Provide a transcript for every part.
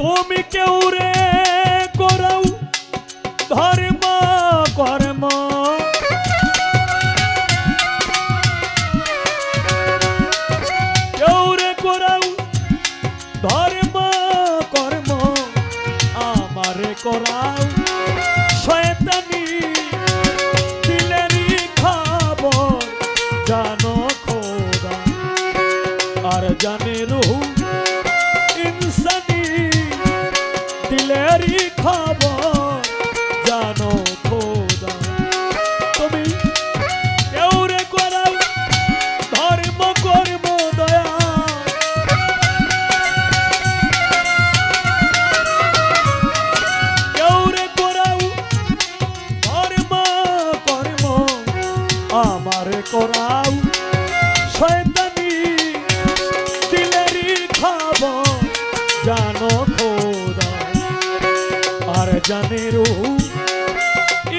তুমি কেউ রে করাও ধর্ম, কর্ম। কেউ রে করাও ধর্ম, কর্ম, আমারে করাও। শয়তানি দিলেরই খবর, জানো খোদা। আর জানে রহু খবর জানো খোদা। তুমি কেউরে করাও ধর্ম, কর্ম, দয়া। কেউরে করাও ধর্ম, কর্ম, আমার করা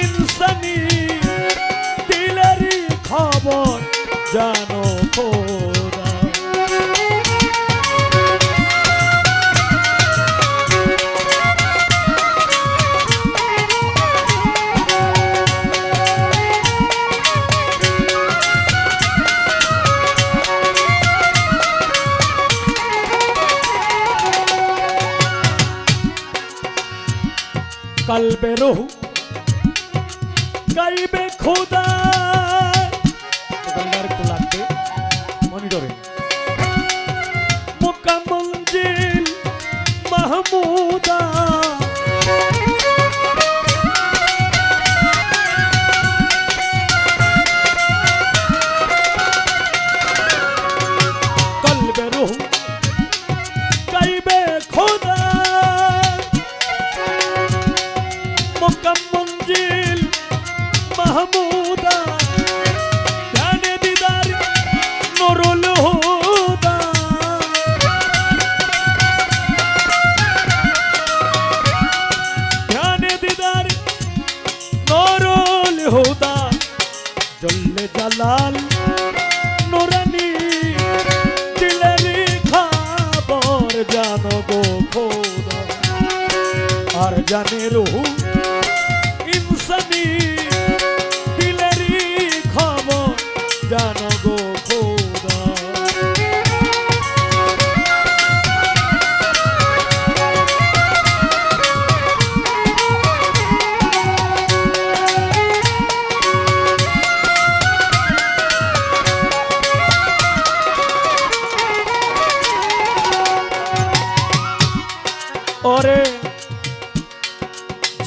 ইনসানি দিলেরই খবর জান। কালবে রহু গাইবে খোদা। হুদা জল্লে জালাল নুরানি দিলেরি খাবর জানো গো খোদা। আর জানে রুহু ওরে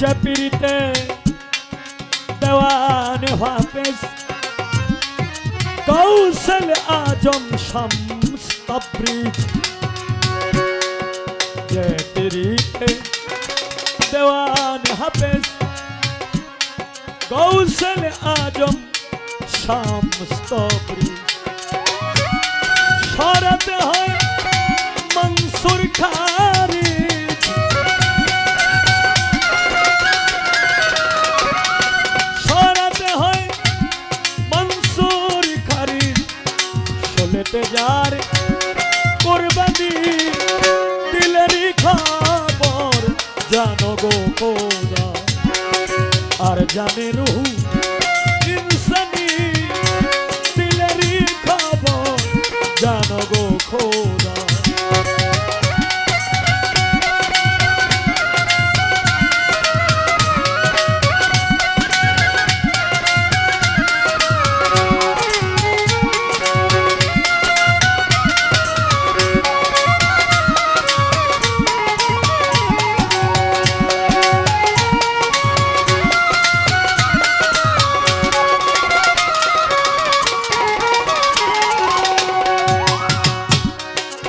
জপিরিতে দেওয়ান হাফেজ, কৌশল আজম শামস তবরিজ। জপিরিতে দেওয়ান হাফেজ, কৌশল আজম শামস তবরিজ। সরাতে হয় মনসুর খারিজ চলেতে যার কোরবানি, দিলেরই খবর, জানো গো খোদা আর জানে রুহু ইনসানি, দিলেরই খবর, জানো গো খোদা।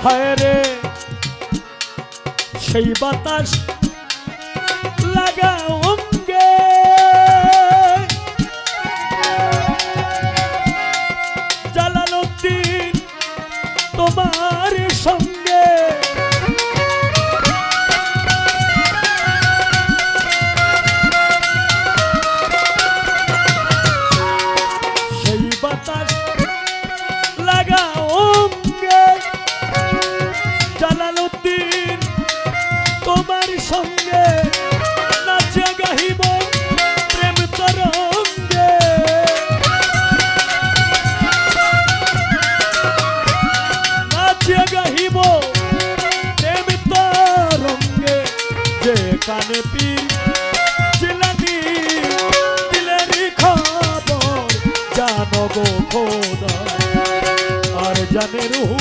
হায় রে। সেই বাতাস লাগা জানো রুহু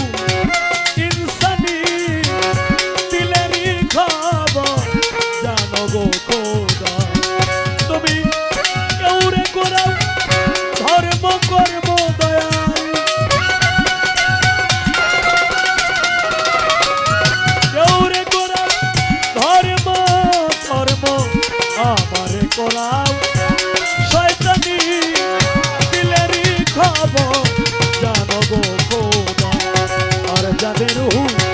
জানে রুহু